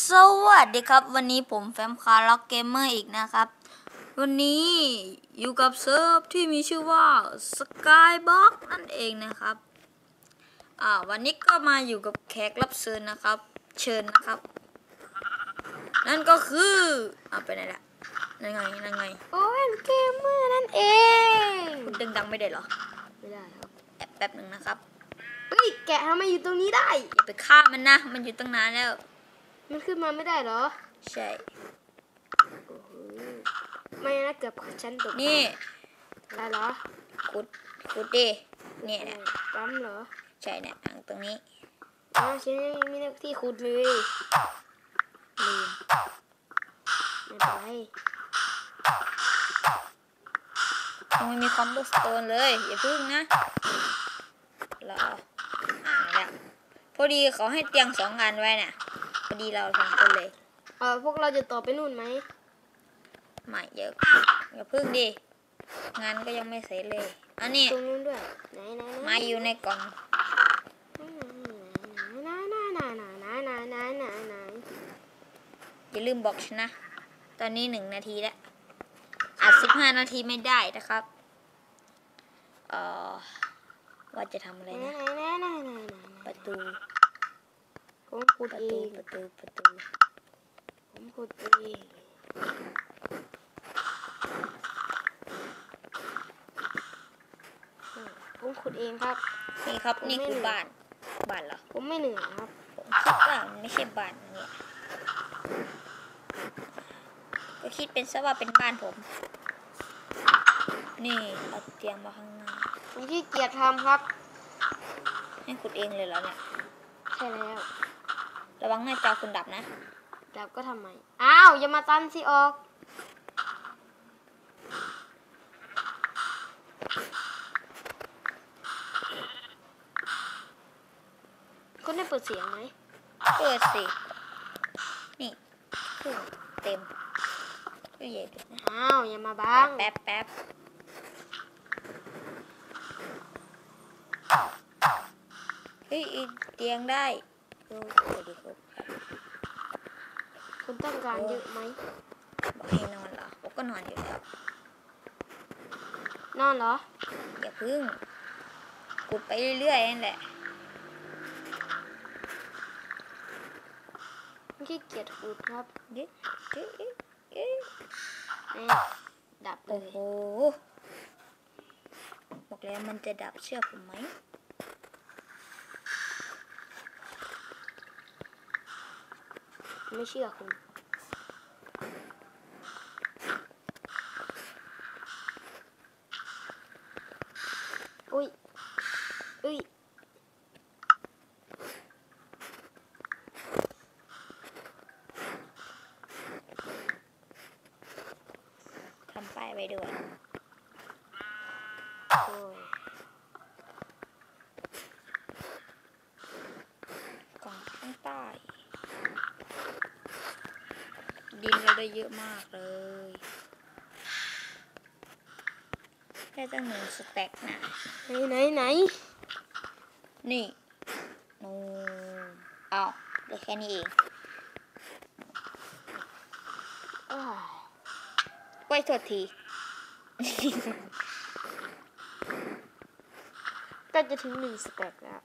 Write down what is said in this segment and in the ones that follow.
สวัสดีครับ วันนี้ผมแฟมคาร์ล็อกเกมเมอร์อีกนะครับ วันนี้อยู่กับเซิร์ฟที่มีชื่อว่า Skybox นั่นเองนะครับ อ่า วันนี้ก็มาอยู่กับแขกรับเชิญนะครับ เชิญนะครับ นั่นก็คืออ่าไปไหนละนั่นไงนั่นไงโอ้ยเกมเมอร์นั่นเองคุณดึงดังไม่ได้เหรอไม่ได้ครับแอบแป๊บหนึ่งนะครับเฮ้ยแกะทำไมอยู่ตรงนี้ได้อย่าไปฆ่ามันนะ มันอยู่ตั้งนานแล้ว มันขึ้นมาไม่ได้เหรอ ใช่โอ้โหไม่นะเกือบฉันตกนี่ได้เหรอขุดขุดดิเนี่ยเนี่ยปั๊มเหรอ ใช่เนี่ยตรงนี้อ้าวฉันยังไม่ได้ที่ขุดเลยลืมไม่เป็นไรยังไม่มีคอมโบสโตนเลย อย่าพึ่งนะรออ่าเนี่ยพอดีเขาให้เตียงสองอันไว้น่ะพอ ดีเราสองคนเลย เออพวกเราจะต่อไปนู่นไหมไม่เยอะอย่าพึ่งดิงานก็ยังไม่เสร็จเลย อันนี้ตรงนู้นด้วยไหนไหนไหนมาอยู่ในกล่องไหนไหนไหนไหนไหนไหนไหนไหนไหนอย่าลืมบอกฉันนะ ตอนนี้หนึ่งนาทีแล้วอัดสิบห้านาทีไม่ได้นะครับเอ่อว่าจะทำอะไรไหนนะไหนไหนไหนไหนประตู ผมขุดประเอตูงประตูประตูผมขุดเองผมขุดเองครับ นี่ครับนี่คือบ้านบ้านเหรอผมไม่เหนื่อยครับผมคิดว่ามันไม่ใช่บ้านนะเนี่ยก็คิดเป็นซะว่าเป็นบ้านผม นี่เอาเตียงมาข้างหน้าผมที่เกียจทำครับ ให้ขุดเองเลยเหรอเนี่ย ใช่แล้ว ระวังหน้าจอคุณดับนะ ดับก็ทำไม อ้าว อย่ามาตันสิออกคนได้เปิดเสียงไหม เปิดสิ นี่เครื่องเต็มก็ใหญ่เลยนะอ้าว อย่ามาบังแป๊บแป๊บเฮ้ยอีเตียงได้ เออสวัสดีครับ คุณต้องการเยอะไหมบอกให้นอนเหรอผมก็นอนอยู่แล้ว นอนเหรอ อย่าพึ่งขุดไปเรื่อยๆนั่นแหละผมขี้เกียจขุดครับเอ๊ะเอ๊ะเอ๊ะเอ๊ะนี่ดับเลโอ้ยโหบอกแล้วมันจะดับเชื่อผมไหม ไม่เชื่อคุณอุ้ยอุ้ยทำป้ายไว้ด้วยโอ้ย กล่องข้างใต้ ดินเรา ได้เยอะมากเลยได้ตั้งหนึ่งสแต็กนะไหนไหนไหนนี่นูนเอาเหลือแค่นี้เองอ้าวไว้โทษทีใกล้จะถึงหนึ่งสแต็กแล้ว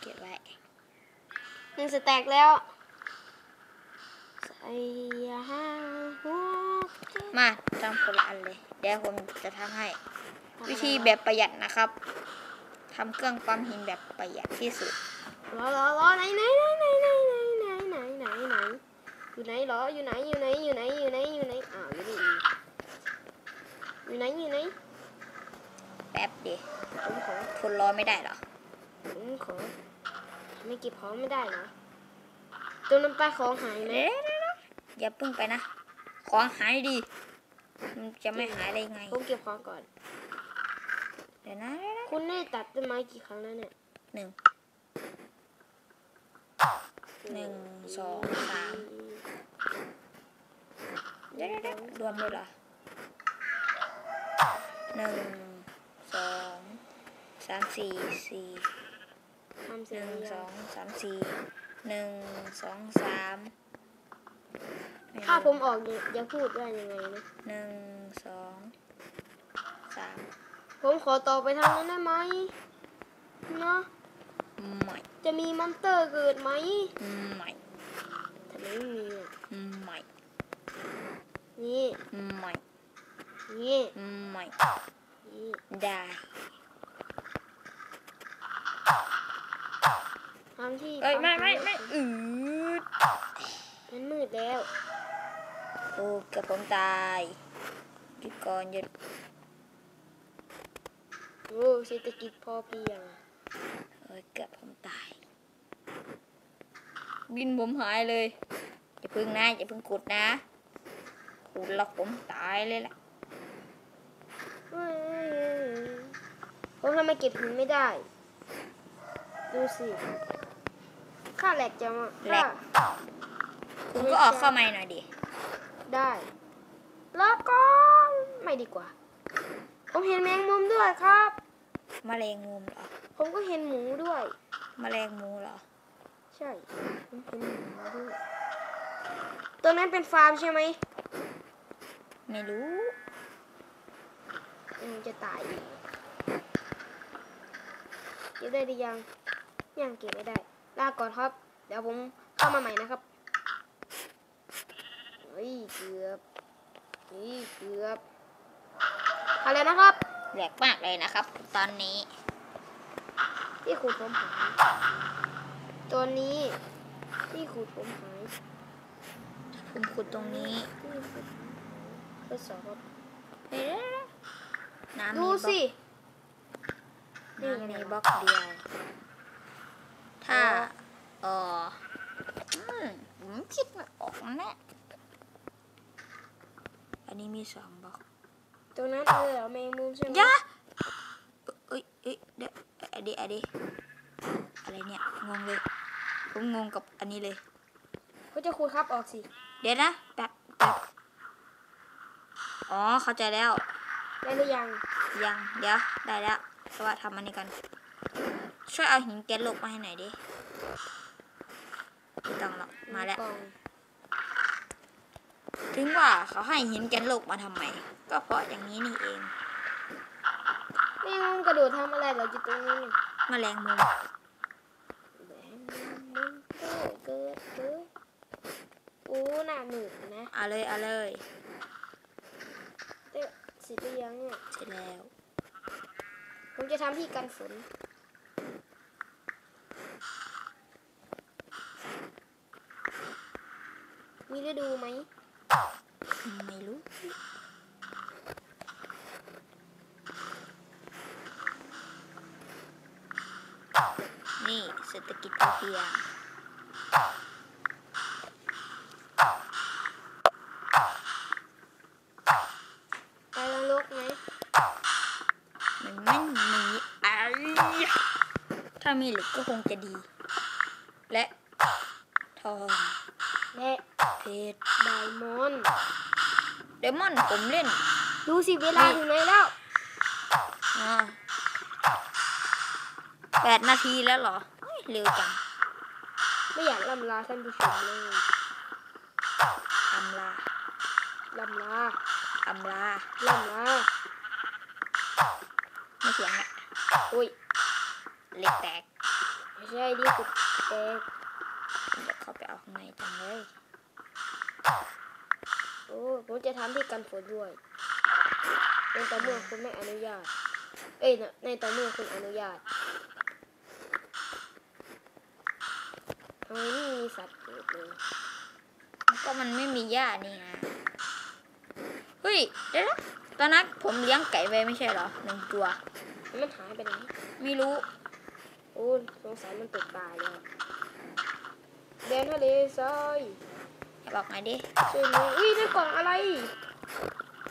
เก็บไว้หนึ่งสแต็กแล้วใส่ยาหัวใจ มาทำคนละอันเลย เดี๋ยวผมจะทำให้ วิธีแบบประหยัดนะครับทำเครื่องปั๊มหินแบบประหยัดที่สุดรอรอรอไหนไหนไหนไหนไหนไหนไหนไหนไหนอยู่ไหนเหรออยู่ไหนอยู่ไหนอยู่ไหนอยู่ไหนอยู่ไหนอ้าวอยู่นี่อีกอยู่ไหนอยู่ไหนแป๊บเดียวผมขอทนรอไม่ได้เหรอผมขอไม่เก็บของไม่ได้เหรอตรงนั้นป้ายของหายไหมเดี๋ยว อย่าเพิ่งไปนะ ของหายดี มันจะไม่หายได้ไง ผมเก็บของก่อนเดี๋ยวนะเดี๋ยวนะคุณได้ตัดต้นไม้กี่ครั้งแล้วเนี่ยหนึ่ง หนึ่งสองสามเดี๋ยวเดี๋ยวเดี๋ยวรวมเลยเหรอหนึ่งสองสามสี่สี่ห้าำเสหร็จนึ่งหรือสยัองงสามสี่หนึ่งสองสามไรู้ ถ้าผมออกเนี่ยจะพูดว่ายังไงนะหนึ่งสองสามผมขอต่อไปทางนั้นได้ไหมเนาะใหม่จะมีมอนเตอร์เกิดไหมใหม่ถ้าไม่มีอะใหม่นี่ใหม่นี่ใหม่นี่ได้ทางที่เอ้ยไม่ไม่ไม่อืดมันมืดแล้ว โอ้เกับผมตายหยุดก่อนหยุดโอ้เศรษฐกิจพอเพียงเอ้ยเกับผมตาย บินผมหายเลยอย่าพึ่งนะอย่าพึ่งกดนะขุดแล็อกผมตายเลยล่ะผมทำไมเก็บหินไม่ได้ ดูสิค่าแหลกจะมาแหลกคุณก็ออกเข้ามาหน่อยดิ ได้ แล้วก็ไม่ดีกว่า ผมเห็นแมงมุมด้วยครับแมลงมุมเหรอ ผมก็เห็นหมูด้วยแมลงมูเหรอ ใช่ ผมเห็นหมูด้วยตรงนั้นเป็นฟาร์มใช่ไหม ไม่รู้อืมจะตายอีกเก็บได้หรือยัง ยังเก็บไม่ได้ ลาก่อนครับ เดี๋ยวผมเข้ามาใหม่นะครับ เฮ้ยเกือบเฮ้ยเกือบเอาแล้วนะครับแหลกมากเลยนะครับ ตอนนี้ที่ขูดผมหายตัวนี้ที่ขูดผมหายผมขุดตรงนี้ที่ขูดผมหายทดสอบเฮ้ยน้ำมีดูบล็อกสิน้ำมีบล็อกเดียว ถ้าเอออืมผมคิดไม่ออกแน่ อันนี้มีสองบล็อกตัวนั้นเออแมงมุมใช่ไหมยะเอ้ยเอ้ยเดี๋ยวอะดีอะดีอะไรเนี่ย งงเลย ผมงงกับอันนี้เลยเขาจะขูดครับออกสิเดี๋ยวนะแป๊บแป๊บอ๋อ เข้าใจแล้ว ได้หรือยัง ยัง เดี๋ยว ได้แล้วแต่ว่าทำอันนี้กัน ช่วยเอาหินแกนโลกมาให้หน่อยดิไม่ต้องหรอกมาแล้วกล่อง ถึงว่าเขาให้หินแกนโลกมาทำไม ก็เพราะอย่างนี้นี่เอง แมงมุมกระโดดทำอะไรเหราอยู่ตรงนี้นี่แมลงมุมแมงมุมเกิดเกิดเกิดโอ้หน้าหนืดนะเอาเลยเอาเลยเต้สิไปยังเนี่ยเสร็จแล้ว ผมจะทำที่กันฝนมีฤดูไหม ไม่รู้นี่เศรษฐกิจพอเพียงไปแล้วลุกไหมมันไม่มีไอะไรถ้ามีหล็กก็คงจะดี และทองและ เพชรไดมอนด์เดมอนผมเล่น ดูสิเวลาถึงไหนแล้วอ่าแปดนาทีแล้วเหรอเฮ้ยเร็วจัง ไม่อยากลำลาท่านผู้ชมเลยอำลาลำลาอำลาลำลาไม่เสียงอะอุ้ยเหล็กแตก ไม่ใช่ดิสุดแตกเดี๋ยวเข้าไปเอาข้างในจังเลย โอ้ผมจะทำที่กันฝนด้วยในต่อเมื่อคุณไม่อนุญาต เอ้ยนะในต่อเมื่อคุณอนุญาตทำไมไม่มีสัตว์เกิดเลยก็มันไม่มีหญ้านี่ไงเฮ้ยเดี๋ยวนะตอนนั้นผมเลี้ยงไก่ไว้ไม่ใช่เหรอหนึ่งตัวแล้วมันหายไปไหนไม่รู้โอ้สงสัยมันตกตายแล้วแดนทะเลทรายให้ บอกไงดิช่วยหน่อยอุ้ยได้กล่องอะไร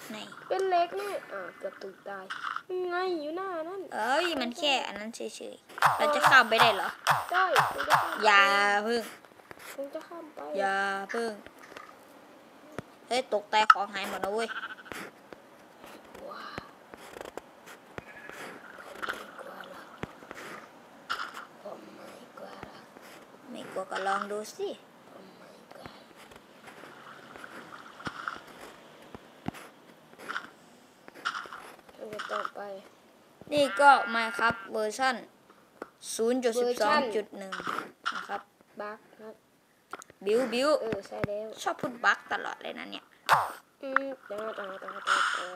ไหนเป็นเล็กเนี่ยอ่าเกือบตกตายยังไงอยู่หน้านั่นเอ้ยมันแค่อันนั้นเฉยๆเราจะข้ามไปได้เหรอได้ผมจะข้ามไปอย่าพึ่งผมจะข้ามไปอย่าพึ่งเฮ้ยตกใจของหายหมดนะเว้ยว้าวดีกว่าละโอ้ my กว่าก็ลองดูสิ เราจะต่อไป นี่ก็มาครับเวอร์ชันเวอร์ชัน0.12.1 นะครับ บักครับบิวบิวเออใช่แล้วชอบพูดบักตลอดเลยนะเนี่ยอืมต่อต่อต่อต่อต่อ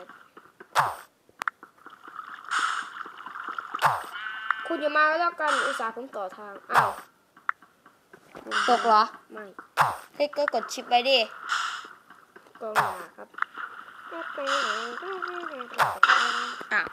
คุณอย่ามาแล้วกันอุตส่าห์ผมต่อทาง อ้าว ตกเหรอ ไม่ เฮ้ยก็กดชิปไปดิกองหนาครับ อ้าว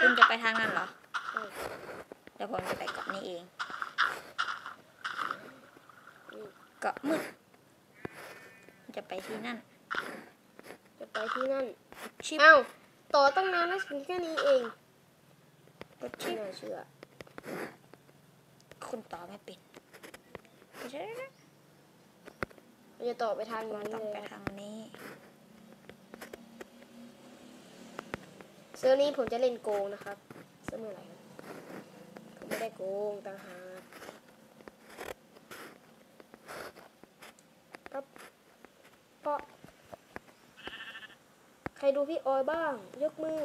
คุณจะไปทางนั้นเหรอ เดี๋ยวผมจะไปเกาะนี้เอง เกาะมืด จะไปที่นั่น ไปที่นั่น ชิปอ้าวต่อตั้งนานแล้วถึงแค่นี้เองกดไม่ชิปน่าเชื่อคุณต่อไม่เป็นไม่ใช่นะเราจะต่อไปทางผมนั้นต้องเลยไปครับทางนี้เสื้อร์นี้ผมจะเล่นโกงนะครับเสื้อเมื่อไหร่ครับผมไม่ได้โกงต่างหากครับเพราะใค รดูพี่ออยบ้าง ยกมือ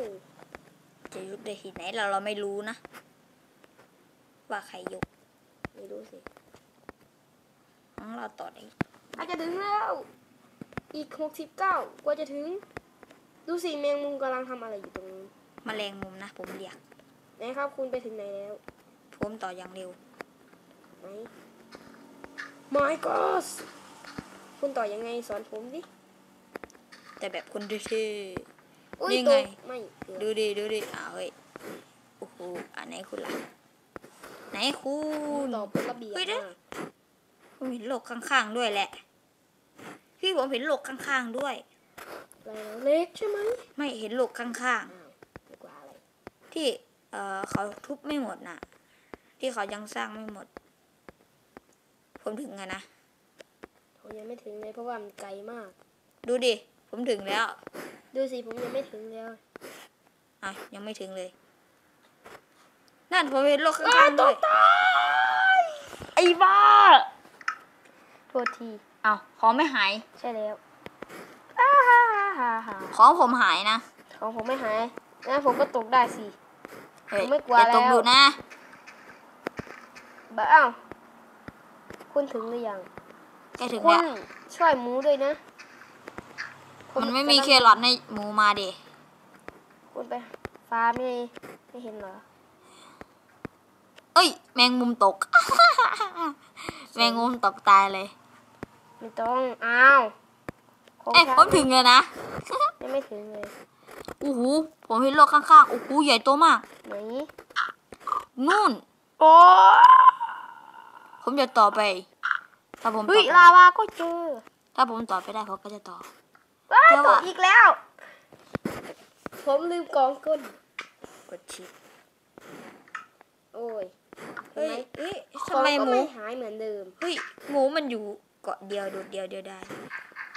จะยุบได้ที่ไหนเราเราไม่รู้นะ ว่าใครยก ไม่รู้สิของเราต่อได้อาจจะถึงแล้ว อีกหกสิบเก้ากว่าจะถึง ดูสิแมงมุมกำลังทำอะไรอยู่ตรงนี้แมลงมุมนะ ผมเรียกไหนครับ คุณไปถึงไหนแล้ว ผมต่ออย่างเร็วไหน My God คุณต่อยังไงสอนผมดิ แต่แบบคนเท่อุ้ยนี่ตไงกไม่เกือบๆดูดิ ดูดิอ้าวเฮ้ย โอ้โห อันไหนคุณล่ะ ไหนคุคุณณต่อเป็นระเบียบเฮ้ยเดี๋ยวมากผมเห็นโลกข้างๆด้วยแหละ พี่ผมเห็นโลกข้างๆด้วยอะไรนะเล็กใช่ไหม ไม่เห็นโลกข้างอ้าวดีกว่าอะไรๆที่ เอ่อ เขาทุบไม่หมดน่ะ ที่เขายังสร้างไม่หมด ผมถึงอะนะผมยังไม่ถึงเลยเพราะว่ามันไกลมาก ดูดิ ผมถึงแล้ว ดูสิผมยังไม่ถึงแล้ว อะ ยังไม่ถึงเลย นั่นผมเห็นโลกข้างๆด้วยไอ้บ้า โทษที เอาของไม่หาย ใช่แล้วอ้าฮ่าฮ่าฮ่าฮ่าของผมหายนะ ของผมไม่หายงั้นผมก็ตกได้สิเฮ้ยผมไม่กลัวอย่าตกแล้วดูนะบ้าอ้าวคุณถึงหรือยังใกล้ถึงคุแล้ณวช่วยหมูด้วยนะผ มันไม่มีกำลังเครอทในหมูมาดิคุณไปฟาร์มไม่ไม่เห็นเหรอ เอ้ย แมงมุมตก แมงมุมตกตายเลย ไม่ต้อง อ้าวของเอ้ยฉันผมถึงเลยนะ ยังไม่ถึงเลยโอ้โหผมเห็นโลกข้างๆโอ้โหใหญ่โตมาก ไหน นู่น โอ้ผมจะต่อไป ถ้าผมต่เฮ้อยไปลาวาก็เจอ ถ้าผมต่อไปได้ผมก็จะต่อ ว้ายเดี๋ยวตอะ กอีกแล้ว ผมลืมกองก้นกดชิปโอ้ยเห็นเฮ้ยไหมเอ้ยขทำองไมก็หมูไม่หายเหมือนเดิม เฮ้ย หมูมันอยู่เกาะเดียวโดดเดียวเดียวได้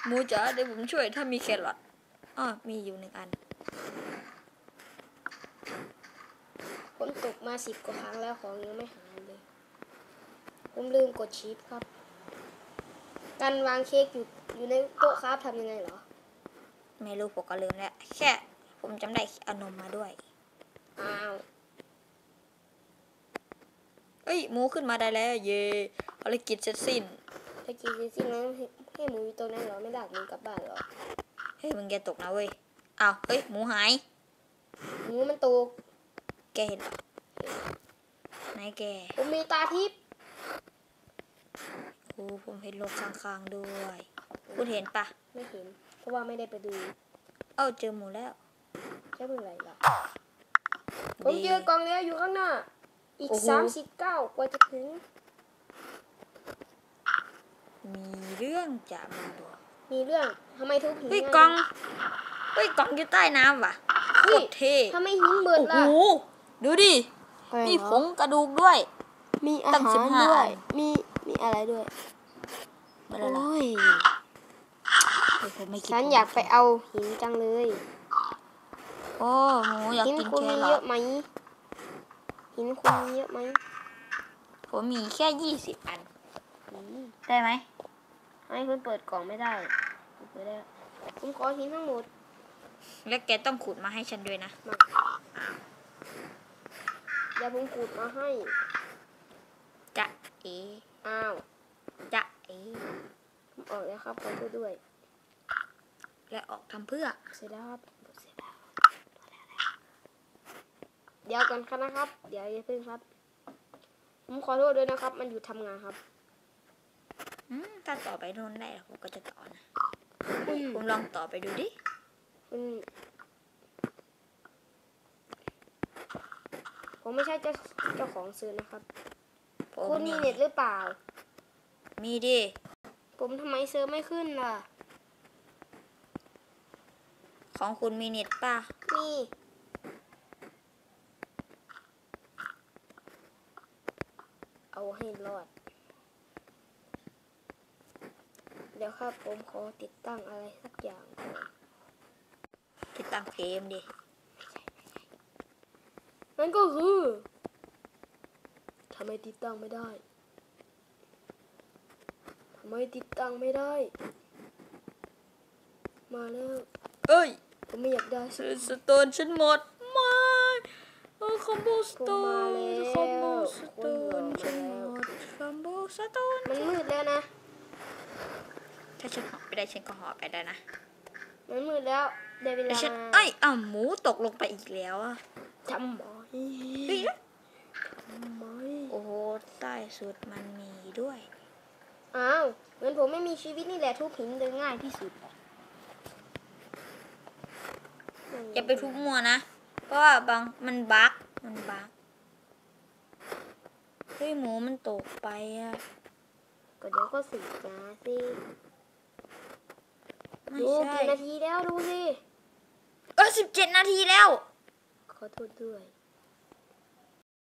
หมูจ๋าเดี๋ยวผมช่วยถ้ามีแครอทอ๋อมีอยู่หนึ่งอัน ผมตกมาสิบกว่าครั้งแล้วของยังไม่หายเลย ผมลืมกดชิปครับ การวางเค้กอยู่อยู่ในโต๊ะครับทำยังไงเหรอ ไม่รู้ผมก็ลืมแล้ว แค่ผมจำได้เอานมมาด้วย อ้าวเอ้ยหมูขึ้นมาได้แล้ว เย่ภารกิจเสร็จสิ้นถ้ากินจริงๆแล้วให้ให้หมูอยู่ตรงนั้นเหรอไม่ดักหมูกลับบ้านเหรอ เฮ้ยมึงแกตกนะเว้ย อ้าวเฮ้ยหมูหาย หมูมันตก แกเห็นเหรอไหนแก ผมมีตาทิพย์โอ้ผมเห็นโลกข้างๆด้วย คุณเห็นปะไม่เห็น เพราะว่าไม่ได้ไปดู เอ้าเจอหมูแล้วแค่เมื่อไหร่ล่ะผมเจอกล่องแล้วอยู่ข้างหน้า อีกโอ้โหสามสิบเก้ากว่าจะถึง มีเรื่องจะมาบอกมีเรื่องทำไมทุบหินเฮ้ยง่ายกล่องเฮ้ยกล่องอยู่ใต้น้ำว่ะโคเฮ้ยตรเท่ทำไมหินเบิดโอ้โหล่ะดูดิมีผงกระดูกด้วย มีอาตั้งหาสิรบห้าด้วอัยนมีมีอะไรด้วยไม่ได้ละโอ้ยเดี๋ยว ผมไม่กินฉันอยากไปเอาหินจังเลย โอ้หมูอยากหินกินคุณแคมีรเยออะทไหมหินคุณมีเยอะไหมผมมีแค่ยี่สิบอัน อืมได้ไหมให้คุณเปิดกล่องไม่ได้เปิดได้แล้วผมขอหินทั้งหมดแล้วแกต้องขุดมาให้ฉันด้วยนะ มาเดี๋ยวผมขูดมาให้ จะเออ้าว จะเอผมออกแล้วครับขอโทษด้วย และออกทำเพื่อ เสร็จแล้วครับเสร็จแล้วเดี๋ยวกันครับนะครับ เดี๋ยวอย่าเพิ่งครับ ผมขอโทษด้วยนะครับ มันอยู่ทำงานครับอืมถ้าต่อไปโน่นได้ผมก็จะต่อนะอืมผมลองต่อไปดูดิคุณผมไม่ใช่เจ้าเจ้าของซื้อนะครับผมคุณมีเน็ตหรือเปล่า มีดิ ผมทำไมเซิร์ฟไม่ขึ้นล่ะ ของคุณมีเน็ตป่ะนี่เอาให้รอด เดี๋ยวครับผมขอติดตั้งอะไรสักอย่างก่อนติดตั้งเกมดินั่นก็คือทำไมติดตั้งไม่ได้ทำไมติดตั้งไม่ได้ มาแล้ว เอ้ย ผมไม่อยากได้สิสโตนฉันหมดไม่เออคอมโบสโตผมมานแล้วคอมโบสโตคุณนบอกฉันหแล้วมดคอมโบสโตนมันมืดแล้วนะ ถ้าฉันหอบไปได้ฉันก็หอบไปได้นะ มันมืดแล้วได้เวแต่ลาฉันมาเอ้ยอ้าวหมูตกลงไปอีกแล้วอะทำไมเฮ้ยทำไมโอ้โหใต้สุดมันมีด้วย อ้าวเหมือนผมไม่มีชีวิตนี่แหละทุบหินเลยง่ายที่สุด อย่าไปทุบมัวนะ เพราะว่าบางมันบั๊กมันบั๊กเฮ้ยหมูมันตกไปอะก็เดี๋ยวก็สิมาสิไม่ดูใช่กี่นาทีแล้วดูสิเออสิบเจ็ดนาทีแล้ว ขอโทษด้วย